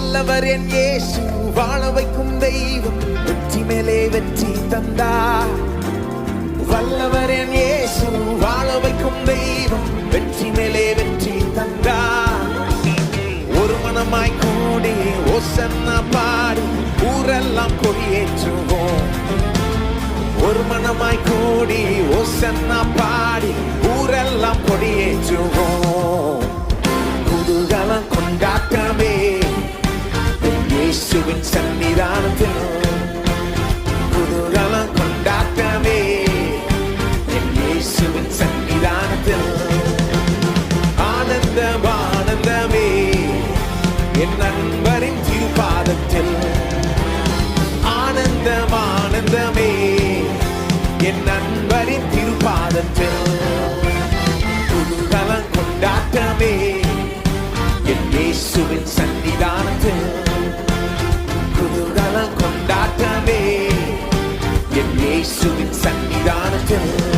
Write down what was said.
வல்லவர் என் இயேசு வாழ வைக்கும் தெய்வம் வெற்றி மேலே வெற்றி தந்தா. வல்லவர் என் இயேசு வாழ வைக்கும் தெய்வம் வெற்றி மேலே வெற்றி தந்தா. ஒரு மனமாய் கூடி ஓசன்னா பாடி ஊரெல்லாம் கொடியேற்றுவோம். ஒரு மனமாய் கூடி ஓசன்னா பாடி ஊரெல்லாம் கொடியேற்றுவோம். இயேசுவின் சன்னிதானத்தில் புதுரலம் கொண்டாட்டமே. என் இயேசுவின் சன்னிதானத்தில் ஆனந்தம் ஆனந்தமே. என் நண்பரின் திருப்பாதத்தில் ஆனந்தம் ஆனந்தமே. என் நண்பரின் திருப்பாதத்தில் புதுரலம் கொண்டாட்டமே. என் இயேசுவின் சன்னிதானத்தில் குதூகலம் கொண்டாட்டமே என் இயேசுவின் சன்னிதானத்தில்